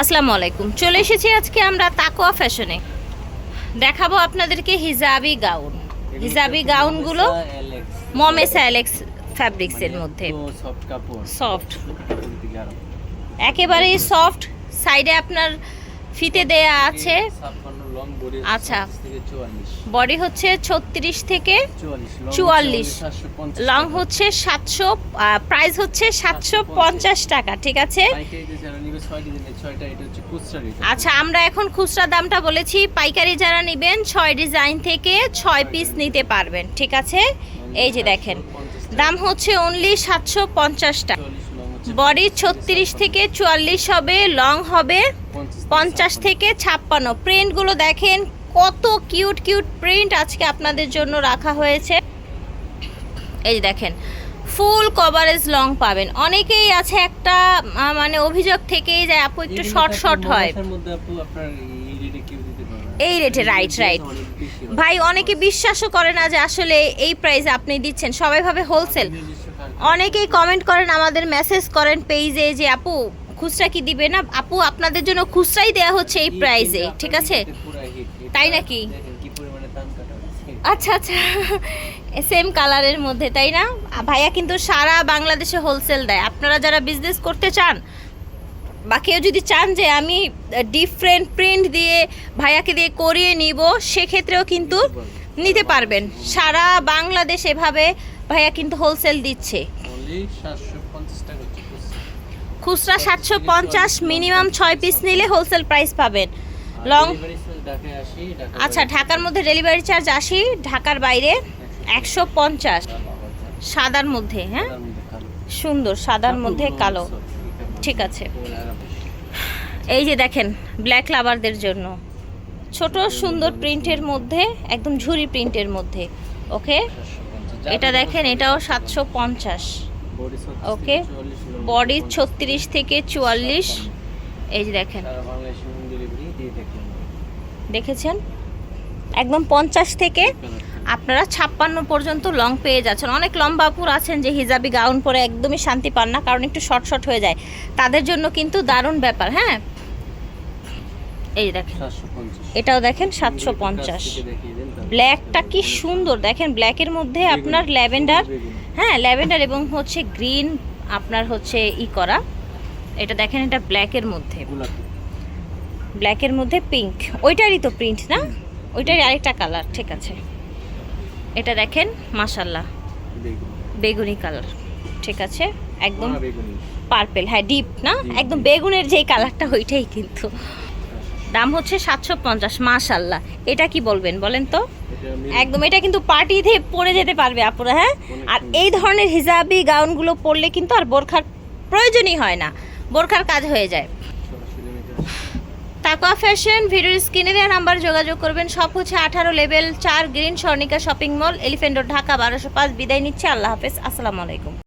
আসসালামু আলাইকুম। চলে এসেছি আজকে আমরা তাকোয়া ফ্যাশনে। দেখাবো আপনাদেরকে হিজাবি গাউন। হিজাবি গাউনগুলো মমেস অ্যালেক্স ফ্যাব্রিক্সের মধ্যে। সফট একেবারেই সফট সাইডে আপনার ফিতে দেয়া আছে। আচ্ছা। বডি হচ্ছে ছত্রিশ থেকে চুয়াল্লিশ লং হচ্ছে সাতশো প্রাইস হচ্ছে সাতশো পঞ্চাশ। টাকা ঠিক আছে? আচ্ছা আমরা এখন খুচরা দামটা বলেছি। পাইকারি যারা নেবেন ছয় ডিজাইন থেকে ছয় পিস নিতে পারবেন ঠিক আছে? এই যে দেখেন। দাম হচ্ছে অনলি সাতশো পঞ্চাশ টাকা। বডি ছত্রিশ থেকে চুয়াল্লিশ হবে লং হবে পঞ্চাশ থেকে ছাপ্পান্ন। প্রিন্টগুলো দেখেন কত কিউট কিউট প্রিন্ট আজকে আপনাদের জন্য রাখা হয়েছে। এই দেখেন ফুল কভারেজ লং পাবেন। অনেকেই আছে একটা মানে অভিযোগ থেকেই যায় আপু একটু শর্ট শর্ট হয়। এই রেটে রাইট রাইট। ভাই অনেকে বিশ্বাসও করে না যে আসলে এই প্রাইসে আপনি দিচ্ছেন। সবাই ভাবে হোলসেল। অনেকেই কমেন্ট করেন, আমাদের মেসেজ করেন পেজে যে, আপু, খুচরা কি দিবে না? আপু, আপনাদের জন্য খুচরাই দেয়া হচ্ছে এই প্রাইজে ঠিক আছে? তাই নাকি? আচ্ছা আচ্ছা। সেম কালারের মধ্যে, তাই না? ভাইয়া কিন্তু সারা বাংলাদেশে হোলসেল দেয়। আপনারা যারা বিজনেস করতে চান বা কেউ যদি চান যে আমি ডিফারেন্ট প্রিন্ট দিয়ে ভাইয়াকে দিয়ে করিয়ে নিব, সেক্ষেত্রেও কিন্তু নিতে পারবেন। সারা বাংলাদেশ এভাবে ভাইয়া কিন্তু হোলসেল দিচ্ছে Only 750 টাকা হচ্ছে খুচরা। সাতশো পঞ্চাশ মিনিমাম ছয় পিস নিলে হোলসেল প্রাইস পাবেন লং আচ্ছা ঢাকার মধ্যে ডেলিভারি চার্জ আসি ঢাকার বাইরে একশো পঞ্চাশ। সাদার মধ্যে হ্যাঁ। সুন্দর সাদার মধ্যে কালো। ঠিক আছে। এই যে দেখেন ব্ল্যাক লাভারদের জন্য ছোট সুন্দর প্রিন্টের মধ্যে একদম ঝুরি প্রিন্টের মধ্যে ওকে 750 এটা দেখেন এটাও সাতশো পঞ্চাশ। ওকে থেকে 44 লং বডি ছত্রিশ থেকে চুয়াল্লিশ। এই যে দেখেন। দেখেছেন? একদম পঞ্চাশ থেকে আপনারা ছাপ্পান্ন পর্যন্ত লং পেয়ে যাচ্ছেন। অনেক লম্বাপুর আছেন যে হিজাবি গাউন পরে একদমই শান্তি পান না কারণ একটু শর্ট শর্ট হয়ে যায়। তাদের জন্য কিন্তু দারুণ ব্যাপার হ্যাঁ? এই দেখেন। এটাও দেখেন সাতশো পঞ্চাশ। ব্ল্যাকটা কি সুন্দর। দেখেন ব্ল্যাকের মধ্যে আপনার ল্যাভেন্ডার। হ্যাঁ ল্যাভেন্ডার এবং হচ্ছে গ্রিন আপনার হচ্ছে ই করা। এটা দেখেন এটা ব্ল্যাকের মধ্যে। ব্ল্যাকের মধ্যে পিঙ্ক ওইটারই তো প্রিন্ট না? ওইটারই আরেকটা কালার ঠিক আছে। এটা দেখেন মাশাল্লাহ বেগুনি। কালার ঠিক আছে? একদম পার্পেল হ্যাঁ ডিপ না? একদম বেগুনের যেই কালারটা ওইটাই কিন্তু। দাম হচ্ছে সাতশো পঞ্চাশ মাশাল্লাহ এটা কি বলবেন বলেন তো? একদম এটা কিন্তু পার্টিতে পরে যেতে পারবে আপুরা হ্যাঁ? আর এই ধরনের হিজাবি গাউনগুলো পরলে কিন্তু আর বোরখার প্রয়োজনই হয় না। বোরখার কাজ হয়ে যায়। তাকওয়া ফ্যাশন ভিডিওর স্ক্রিনে দেওয়া নাম্বার যোগাযোগ করবেন। সব হচ্ছে আঠারো লেভেল চার green Swarnika shopping mall elephant Dhaka বারোশো পাঁচ। বিদায় নিচ্ছে আল্লাহ হাফেজ। আসসালামু আলাইকুম।